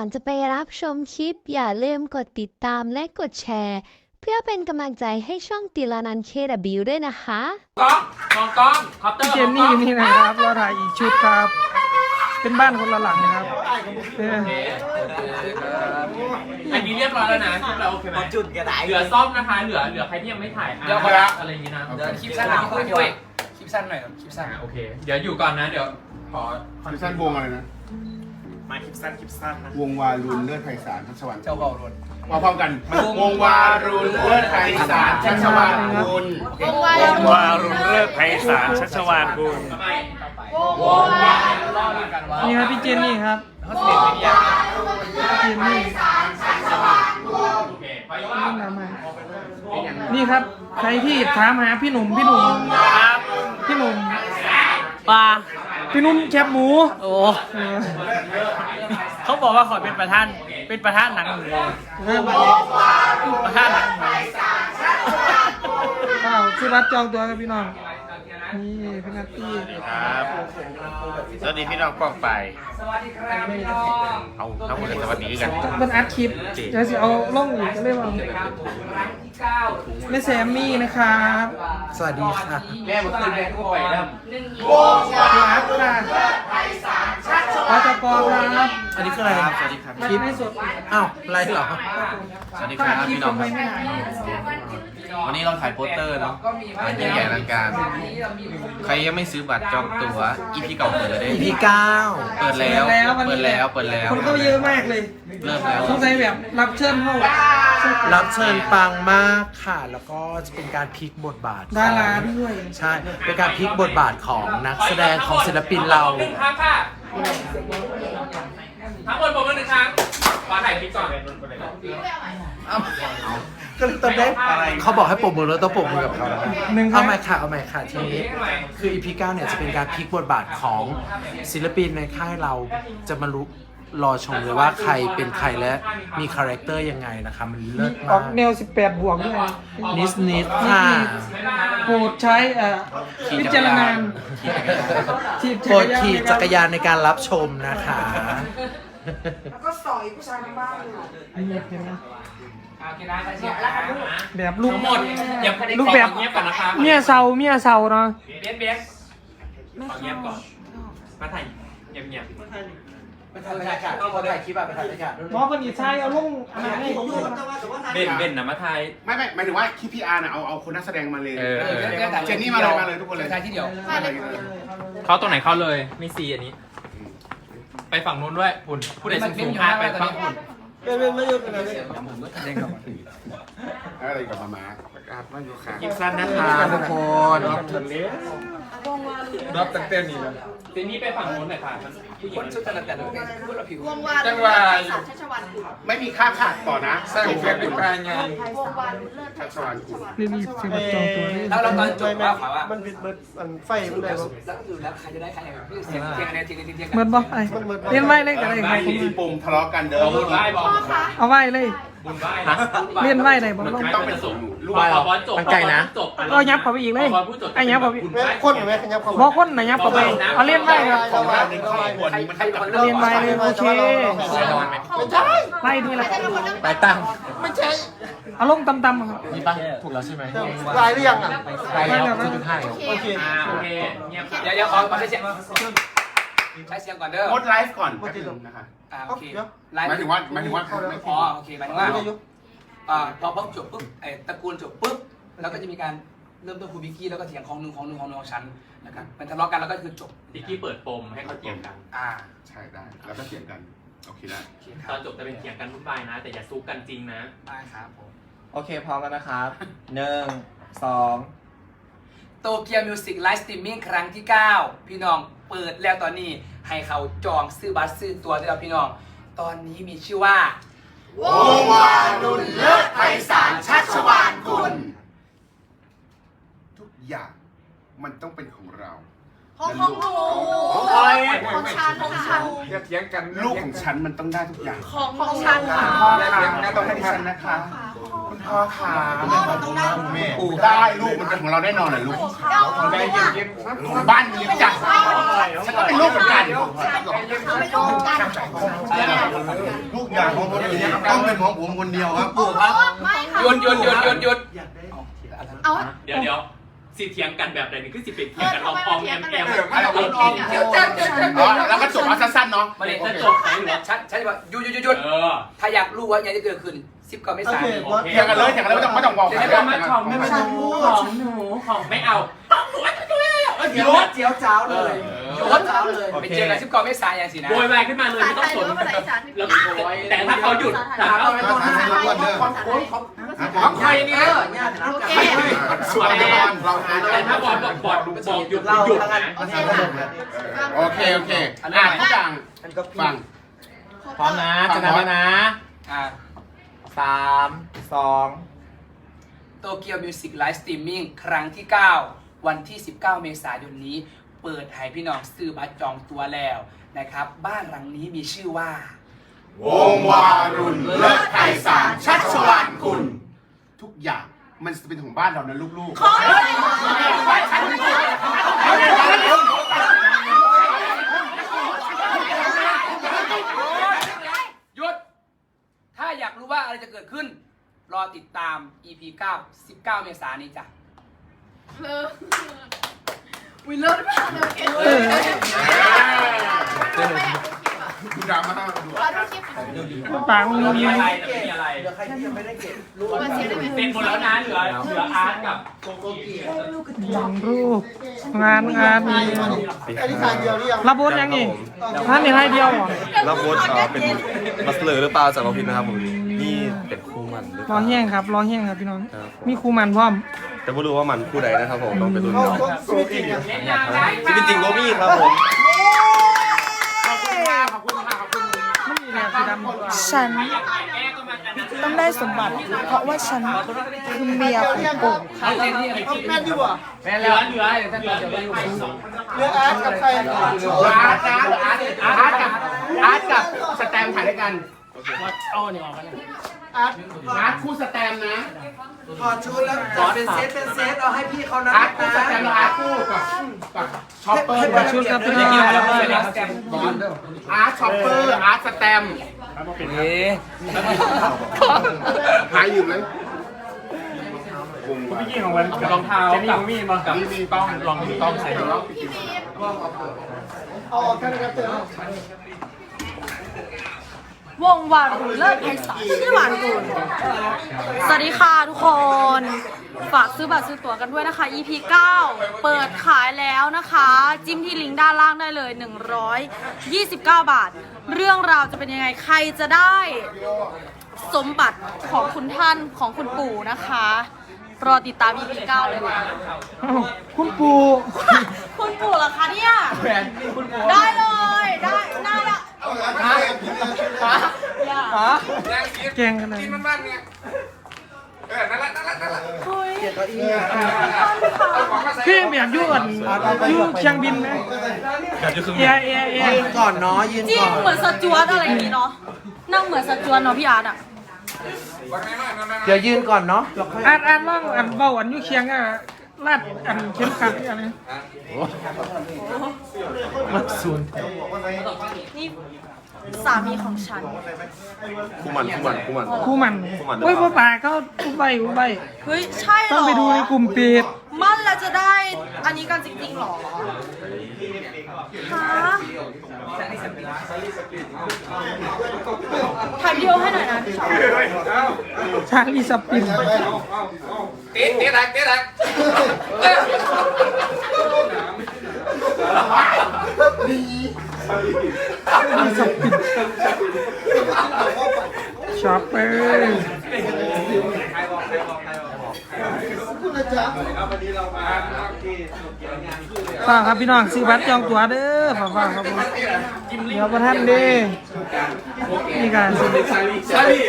ก่อนจะไปรับชมคลิป อย่าลืมกดติดตามและกดแชร์ เพื่อเป็นกำลังใจให้ช่องติลานันเคดบิวด้วยนะคะ กล้องมองกล้องคอปเตอร์เจนนี่อยู่นี่นะครับเราถ่ายอีกชุดครับ เป็นบ้านคนละหลังนะครับเอออันนี้เรียบร้อยแล้วนะชุดเราโอเคไหมจุดกระดาษเหลือซ่อมนะคะ เหลือเหลือใครที่ยังไม่ถ่ายอะเดี๋ยวก่อนนะ อะไรอย่างงี้นะเดี๋ยวคลิปสั้นหน่อยพี่ปุ้ยคลิปสั้นหน่อยครับคลิปสั้นอะโอเค เดี๋ยวอยู่ก่อนนะ เดี๋ยวขอคลิปสั้นวงอะไรนะ มาคลิปสั้นคลิปสั้นนะ วงวารุณเลือดไพศาลชัชวานเจ้าเบาโดนมาพร้อมกัน วงวารุณเลือดไพศาลชัชวานบุญวารุณเลิศไพศาลชัชวานบุญทำไมวงวาล่อเรื่องกันว่านี่ครับพี่เจนนี่ครับเขาเสียงไม่ยากเจนนี่โอเคไปว่าขึ้นมาใหม่นี่ครับ ใครที่ถามหาพี่หนุ่มพี่หนุ่มครับพี่หนุ่มปลา พี่หนุ่มแคบหมูโอ้เออเขาบอกว่าขอเป็นประธาน เป็นประธานหนังหมูเออประธานหนังหมูอ้าวชื่อรัดจองตัวครับพี่น้อง นี่พี่นัตตี้ครับสวัสดีพี่น้องกล้องไปสวัสดีครับพี่น้องเอาทั้งหมดเลยสวัสดีกันมันอัดคลิปเดี๋ยวจะเอาล่องอีกก็เลยว่า ครับผมครั้งที่เก้าแม่แซมมี่นะครับ สวัสดีค่ะ แม่มาขึ้นแม่ก็ไปแล้วครับค่ะปตกครับส วัสดีครับ สวัสดีครับ คลิปให้สดอ้าวอะไรเหรอ สวัสดีครับพี่น้องครับไม่ไหนวันนี้เราถ่ายโปสเตอร์เนาะอันยิ่งใหญ่อลังการ ใครยังไม่ซื้อบัตรจองตั๋ว EP เก่าเปิดแล้วได้ EP เก้าเปิดแล้ววันเปินี้ดแล้ว เปิดแล้ว คนเข้าเยอะมากเลยเริ่มแล้ว สงสัยแบบรับเชิญเข้ารับเชิญปังมากค่ะ แล้วก็จะเป็นการพลิกบทบาทดาราของด้วย ใช่ เป็นการพลิกบทบาทของนักแสดงของศิลปินเรา ขอถ่ายคลิปก่อนก็เลยตองได้เขาบอกให้ปรบมือแล้วต้องปรบมือกับเขาหนึ่งคเอาใหม่ค่ะเอาใหม่ค่ะทีนี้ คืออีพีเก้าเนี่ยจะเป็นการพลิกบทบาทของศิลปินในค่ายเราจะมารู้รอชมเลยว่าใครเป็นใครและมีคาแรคเตอร์ยังไงนะคะ มันเลิศอมาอกกแนว 18 บวกด้วย นิดนิดๆค่ะโปรดใช้เอ่อวิจารณญาณโปรดขี่จักรยานในการรับชมนะคะ เห็นไหมโอเคนะเชียร์แล้วครับแบบลูกทั้งหมดอย่ารูปแบบเงียบก่อนนะคะเมียเซาเมียเซาเนาะเบียนเบียนขอเงียบก่อนมาถ่ายเงียบเงียบไปถ่ายบรรยากาศพอถ่ายคลิปอะไปถ่ายบรรยากาศด้วยหมอคนอีใช้เอาลงอันนั้นให้เบนเบนนะมาถ่ายไม่ไม่หมายถึงว่าคลิปพีอาร์น่ะเอาเอาคนนักแสดงมาเลยเออเจนนี่มาเลยมาเลยทุกคนเลยใช่ที่เดียวมาเลยมาเลยเข้าตรงไหนเข้าเลยไม่ซีอันนี้ ไปฝั่งนู้นด้วยคุณผู้ใดสูงสูงพาไปฝั่งคุณอะไรกับมาม้าประกาศว่าอยู่ค่ะคลิปสั้นนะคะทุกคน รับตั้งแต่นี้แล้ว เจนนี่ไปฝั่งนู้นหน่อยค่ะมันผู้หญิคงนชุดแต่ละแต่ละพูดละผิววงวานจังหวะชัชวันกุลไม่มีค่าขาดต่อนะสร้างแฟนเป็นปลายไงวงวานเลิศชัชวานกุลรีบๆซื้อบัตรจองตัวเลยแล้วเราตอนจบว่าเขาว่ามันเป็นเบิดอันไฟมันได้บ่แล้วอยู่แล้วใครจะได้ใครเสียงเทียงกันเทียงกันเทียงกันเหมือนบ่ไอ้เรียนไว้เลยก็ได้ใครมีปุ่มทะเลาะกันเด้อ เอาบุญไหว้บอกพ่อคะเอาไว้เลยบุญไหว้นะเรียนไว้ได้บ่ลงต้องเป็นสูงลูกไหว้ขอบอลจบมันไกลนะ จบก็ยับเข้าไปอีกเลยขอบอลพูดจบไอ้ยับเข้าไปอีกแม่คนหรือแม่ขยับเข้าบ่คนน่ะยับเข้าไปเอาเรียนไว้ครับ ของเราในครอบครัวนี้มันให้กับเรียนไว้เลยโอเค ไม่ใช่ไล่นี่แหละ ไปตั้งไม่ใช่เอาลงต่ำๆครับ นี่ปะถูกแล้วใช่ไหมลายหรือยังอะ ไปแล้วจุดห้า โอเค อ่าโอเคเงียบเดี๋ยวเดี๋ยวขอใช้เสียง ใช้เสียงก่อนเด้องดไลฟ์ก่อนแป๊บนึงนะคะอ่าโอเคหมายถึงว่าหมายถึงว่าไม่อ๋อโอเคหมายถึงว่าอ่าพอป๊อปจบปุ๊บไอ้ตระกูลจบปุ๊บแล้วก็จะมีการเริ่มต้นคูบิกกี้แล้วก็เถียงของหนึ่งของหนึ่งของหนึ่งของฉันนะครับมันทะเลาะกันแล้วก็คือจบติ๊กกี้เปิดปมให้เขาเถียงกัน อ่าใช่ได้ แล้วก็เถียงกันโอเคได้โอเคคตรัอบนจบจะเป็นเถียงกันวุ่นวายนะ แต่อย่าซุกกันจริงนะ ได้ครับผม โอเคพร้อมแล้วนะครับหนึ่งสอง โตเกียวมิวสิกไลฟ์สตรีมมิ่งครั้งที่ 9 พี่น้อง เปิดแล้วตอนนี้ให้เขาจองซื้อบัตรซื้อตัวได้แล้วพี่น้อง ตอนนี้มีชื่อว่าวงวารุณเลิศไพศาลชัชวานกุล ทุกอย่างมันต้องเป็นของเรา ของของหนูของใคร ของฉันของฉัน อย่าเถียงกันลูกของฉันมันต้องได้ทุกอย่าง ของของฉันค่ะ พ่อค่ะต้องให้ดิฉันนะคะคุณ พ่อขาปู่ได้ลูกมันเป็นของเราแน่นอนเลยลูกได้เย็นๆบ้านนี้จัดฉันก็เป็นลูกเหมือนกันลูกอย่างของคนอื่นต้องเป็นของผมคนเดียวครับปู่ครับหยุดหยุดหยุดหยุดหยุดเดี๋ยวเดี๋ยวสิเถียงกันแบบไหนนี่คือสิเป็นเถียงกันออมออมแอมแอมอ๋อแล้วก็จบเอาสั้นๆเนาะมาเลยจะจบไหนเหรอชัดชัดว่าหยุดหยุดหยุดหยุดเออถ้าอยากรู้ว่าอย่างที่เกิดขึ้น สิบกว่าเมษายน โอเคเถียงกันเลยเถียงกันเลยไม่ต้องไม่ต้องบอกเดี๋ยวจะมาของหนูของหนูของไม่เอาต้องหนูเดี๋ยวเจียวจ้าวเลยหยุดไปเจอกันสิบกว่าเมษายนสินะโวยวายขึ้นมาเลยไม่ต้องสนแล้วแต่ถ้าเขาหยุดแต่เขาของใครเนี่ยโอเคส่วนเราหาแต่ถ้าบอลบอกบอลบอกหยุดหยุดนะโอเคค่ะโอเคโอเคอ่านทุกอย่างฟังพร้อมนะจะนับแล้วนะอ่า สามสองโตเกียวมิวสิกไลฟ์สตรีมมิ่งครั้งที่ 9 วันที่ 19 เมษายนนี้ เปิดให้พี่น้องซื้อบัตรจองตัวแล้วนะครับ บ้านหลังนี้มีชื่อว่า วงวารุณเลิศไพศาลชัชวานคุณทุกอย่างมันจะเป็นของบ้านเรานะลูกๆหยุด ถ้า อยากรู้ว่าอะไรจะเกิดขึ้น รอติดตาม EP 9 19 เมษายนนี้จ้ะเลิศวิเลิศมากเลยเออดูดราม่าดูว่าทุกคลิปปากมันมีมีอะไรแต่ไม่มีอะไรมันเสียได้ไหมเป็นหมดแล้วนะเหลือเหลืออาร์ตกับโกกีรูปงานงานมีอันนี้ทางเดียวหรือยังรับบทยังนี่ท่านนี่ให้เดียวเหรอรับบทเอ่อเป็นมัสเลอร์หรือเปล่าจากเราพิมพ์นะครับผมนี่เป็นคู่ มันหรือเปรอล่าแห้งครับรอแห้งครับพี่น้อง ครับ มีครูมันพร้อม แต่ไม่รู้ว่ามันคู่ใดนะครับผมต้องไปดูเขาเอาเขาชีวิตจริงอะชีวิตจริงโรบี้ครับผม มันมีแนวสีดำฉันต้องได้สมบัติ เพราะว่าฉันคือเมียของปู่ค่ะแม่นดีกว่าเหลือเหลือท่านจะไม่รู้เรืออาร์ตกับใครอาร์ตอาร์ตอาร์ตอาร์ตกับอาร์ตกับสแตมถ่ายด้วยกันเอาเนี่ยออกกัน อาร์ตอาร์ตคู่สแตมนะถอดชุดแล้วจัดเป็นเซตเป็นเซตเอาให้พี่เขานะอาร์ตคู่สแตมแล้วอาร์ตคู่กับกับช็อปเปอร์ให้เป็นชุดครับพี่น้องอาร์ตช็อปเปอร์อาร์ตสแตมหายอยู่เลยรองเท้ากับมีดมากับนี่มีต้องลองต้องใส่แล้วพี่มีเอาออกแค่นั้นครับเตือน วงวานกุลเลิศไพศาลชื่อหวานกุลสวัสดีค่ะทุกคน ฝากซื้อบัตรซื้อตั๋วกันด้วยนะคะ EP 9 เปิดขายแล้วนะคะ จิ้มที่ลิงก์ด้านล่างได้เลย 129 บาท เรื่องราวจะเป็นยังไงใครจะได้สมบัติของคุณท่านของคุณปู่นะคะ รอติดตาม EP 9 เลยนะอ้าวคุณปู่ คุณปู่เหรอคะเนี่ย ได้เลย ได้ น่า ละแกงกันเลยเออนั่นแหละนั่นแหละนั่นแหละเฮ้ยพี่ยังแบบยุ่นยุ่เชียงบินไหมแบบยู่ครึ่งเอียเอียเอยืนก่อนเนาะยืนจริงก่อนเหมือนสจวตอะไรอย่างนี้เนาะนั่งเหมือนสจวตเนาะพี่อาร์ตอะเดี๋ยวยืนก่อนเนาะแล้วค่อยอ่านอ่านล่องอันเบาอันยุ่เชียงอะ ลาดอันเข้มขัดอะไรมาศูนย์นี่สามีของฉัน คู่มันคู่มันคู่มัน คู่มันคู่มันหรือเฮ้ยเปพ่อล่าป่าเขาอุบใบอุบใบเฮ้ย ใช่เหรอ ต้องไปดูในกลุ่มปิดมั่นแล้วจะได้ อันนี้กันจริงๆเหรอฮะถ่ายวิดีโอให้หน่อยนะพี่ชอบชาลีสปินเต๊ะเต๊ะทักเต๊ะทักชอปเปอร์ ฝากครับพี่น้องซื้อบัตรจองตั๋วเด้อฝากฝากครับผมเดี๋ยวประท่านเด้นี่การซื้อชาลี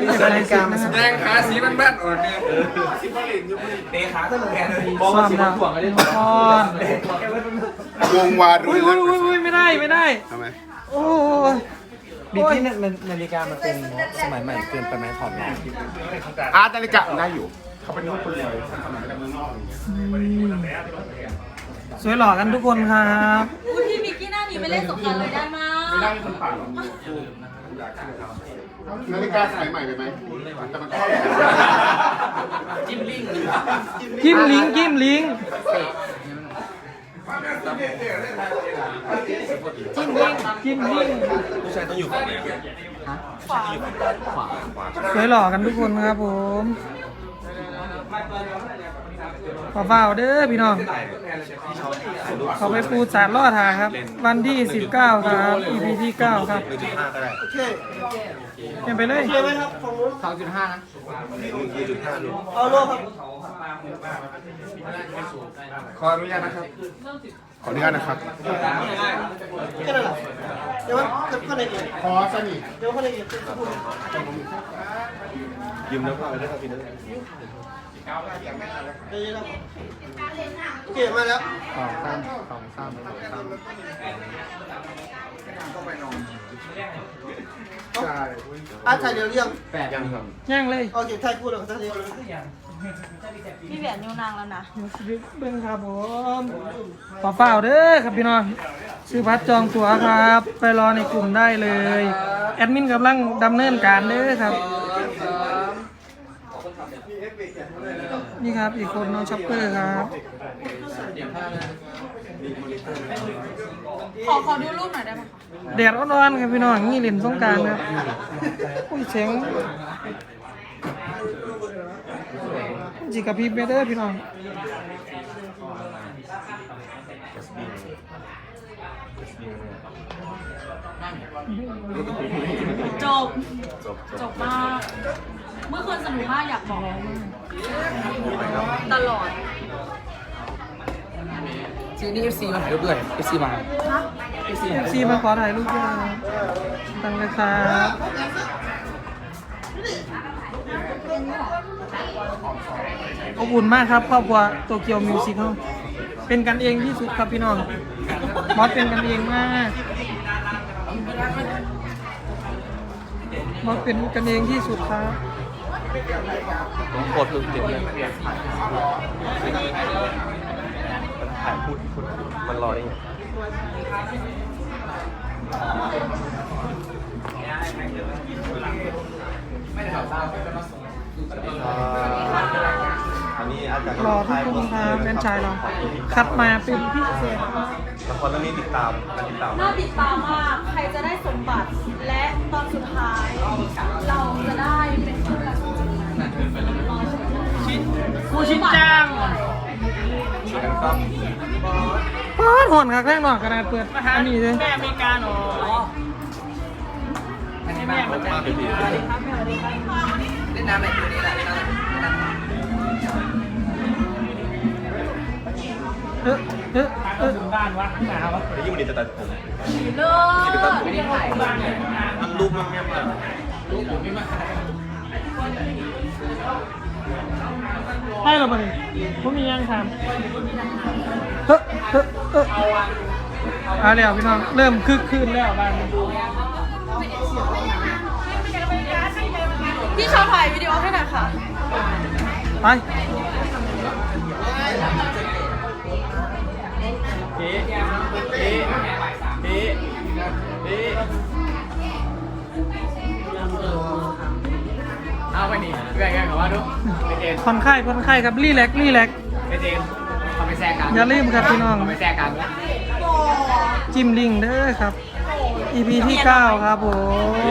นี่จะได้ซื้อนะครับแดงขาสีมันแม่นอ่อนเนี่ยซ้อมแล้วพอนวงวารุอุ้ณยอุ้ยอุ้ยอุ้ยไม่ได้ไม่ได้ทำไมโอ้ยเพี่ที่นานานาฬิกามันเป็นสมัยใหม่เกินไปไหมถอดไหมอาร์ตนาฬิกาได้อยู่ เขาเป็นคนเลยทำมาจากเมืองนอกอย่างเงี้ยสวยหล่อกันทุกคนครับอุ้ยพี่มิกกี้หน้านี้ไปเล่นสงกรารเลยได้มาไม่ได้เป็นคนป่าหรอกนาฬิกาสายใหม่ไปไหมแต่มันก็จิ้มลิงกิมลิงกิมลิงจิ้มลิงกิมลิงผู้ชายต้องอยู่ฝั่งไหนอะขวา สวยหล่อกันทุกคนครับผม ขอเฝ้าเด้อพี่น้อง เขาไปปูสารล่อทาครับ วันที่ 19 ครับ EP ที่ 9 ครับหนึ่งจุดห้าก็ได้โอเคเขียนไปเลยเคลียร์ไหมครับของนู้นสองจุดห้านะหนึ่งจุดห้าดูเอาโลครับ ขออนุญาตนะครับ ขออนุญาตนะครับแค่นั้นแหละเดี๋ยวมันจะเข้าในเองขอสนิทเดี๋ยวเข้าในเองจะพูดยืมน้ำผ้าไปด้วยครับพี่นึก เดี๋ยวนะโอเคมาแล้วสองสามสองสามสองสามใช่อาถ่ายเดี๋ยวเรียงยังครับย่างเลยโอเคถ่ายพูดแล้วถ่ายเดี๋ยวพี่แหวนนิ้วนางแล้วนะเบิ่งครับผมขอเฝ้าเด้อครับพี่น้องซื้อพัดจองตั๋วครับ ไปรอในกลุ่มได้เลย แอดมินกำลังดำเนินการเด้อครับ นี่ครับ อีกคนน้องช็อปเปอร์ครับขอขอดูรูปหน่อยได้ไหมคะแดดร้อนๆครับพี่น้องนี่เล่นสงกรารครับอุ้ยเสียงจิกับพี่เบเดอร์พี่น้องจบ จบมาก เมื่อคืนสนุกมากอยากบอกตลอดซีนี่เอฟซีมาถ่ายรูปด้วยเอฟซีมาซีมาขอถ่ายรูปด้วยนะตั้งเลยครับอบอุ่นมากครับครอบครัวโตเกียวมิวสิคเขาเป็นกันเองที่สุดครับพี่น้องมอสเป็นกันเองมากมอสเป็นกันเองที่สุดครับ ผมกดลืมเจ็บเลยถ่ายพูดพูดมันรอได้ไงอันนี้อาจารย์รอทุกคนครับเป็นชายเราคัดมาเป็นพิเศษครับละครเรื่องนี้ติดตามการติดตามน่าติดตามมาก ใครจะได้สมบัติและตอนสุดท้าย เราจะได้เป็นคู่ กันคู่ชินจังป้าดหอนครับแรกหน่อยกระดาษเปิดอันนี้เลยแม่อเมริกาหนอให้แม่มาจากเล่นน้ำไหนตัวนี้แหละเล่นน้ำเล่นน้ำเออเออเออถึงบ้านวะข้างหนาวะวันนี้ยิ่งวันนี้จะตัดผมเลิที่ไปตัดศผมมันรูปมันแม่มา ให้เราไปผมมียังทำเฮ้อเฮ้อเฮ้อเอาแล้วพี่น้องเริ่มคึกคืนแล้วบ้านนี้พี่ชาวถ่ายวิดีโอให้หน่อยค่ะ ไปเอ๊ะเอ๊ะเอ๊ะเอ๊ะ เอาไปนี่แบ่งกันกับว่าดูเป็นเอ็นผ่อนคลายผ่อนคลายครับรีแลกซ์รีแลกซ์เป็นเอ็นเอาไปแซกกันอย่าลืมครับพี่น้อง เอาไปแซกกันจิ้มลิงก์เด้อครับ EP ที่ 9 ครับผ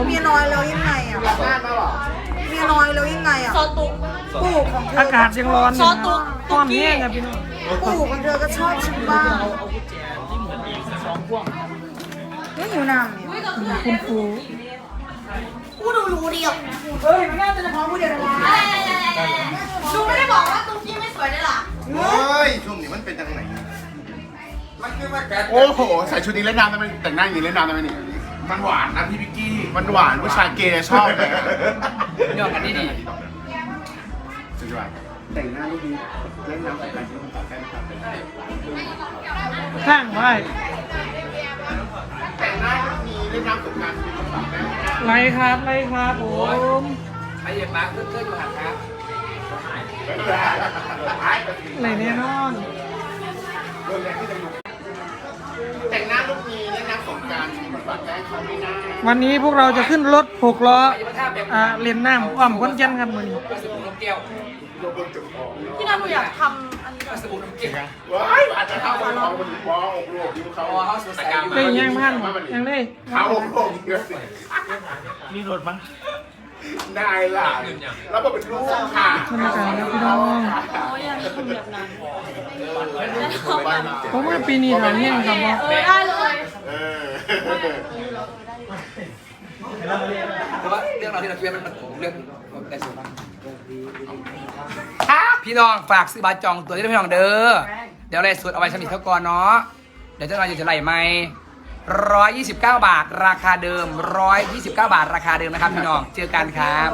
มเมียน้อยแล้วยังไงอะเมียน้อยแล้วยังไงอะซอตุกปู่ของเธออากาศยังร้อนอยู่ซอนะตุ๊กร้อนแห้งครับพี่น้องปู่ของเธอก็ชอบฉันบ้างไม่หิวน้ำเนี่ยคุณครู กูดูรู้เดียวเฮ้ยมันน่าจะเฉพาะผู้เดียวนะดูไม่ได้บอกว่าตุ๊กกี้ไม่สวยได้หรอโอ้ยช่วงนี้มันเป็นจังไหนโอ้โหใส่ชุดนี้เล่นน้ำได้ไหมแต่งหน้าอย่างนี้เล่นน้ำได้ไหมนี่มันหวานนะพี่พิกกี้มันหวานผู้ชายเกย์ชอบเลยอะยอดกันนี่ดีสุดยอดแต่งหน้าลูกนี้เล่นน้ำใส่กันที่มันตัดได้นะครับข้างไว้แต่งหน้าลูกนี้เล่นน้ำสงกรารที่มันตัด ได้ไลค์ครับไลค์ครับผมไปเหยียบมาร์คเพื่อนๆอยู่หันครับไหนแน่นอนแต่งหน้าลูกนี้เล่นน้ำสงกรารบัตรแรกเขาไม่น่าวันนี้พวกเราจะขึ้นรถหกล้ออ่าเล่นน้ำอ้อมก้นแก่นครับมือนี้สบู่นกแก้วพี่นันหนูอยากทำ อันนี้สบู่นกแก้วว้ายอาจจะเข้าไปของมันว้าวอกโลกยิ้มเขาอ๋อเขาสดใสอยู่ได้ยังพันยังได้เขาอกโลกเยอะสิมีรถมั้งได้ล่ะแล้วก็เป็นลูกค่ะบรรยากาศครับพี่น้องโอ้ยอยากทำแบบนั้นผมว่าปีนี้ถ่ายเงี้ยครับว่าเออได้เลยเออแต่ว่าเรื่องเราที่เราคิดว่ามันมันเรื่องแต่ส่วนมาก พี่น้องฝากซื้อบัตรจองตัวที่พี่น้องเด้อ เดี๋ยวอะไรสวดเอาไว้สมิทเท่าก่อนเนาะ เดี๋ยวเจ้าหน่อยจะไหลไหมร้อยยี่สิบเก้าบาทราคาเดิมร้อยยี่สิบเก้าบาทราคาเดิมนะครับพี่น้อง เจอกันครับ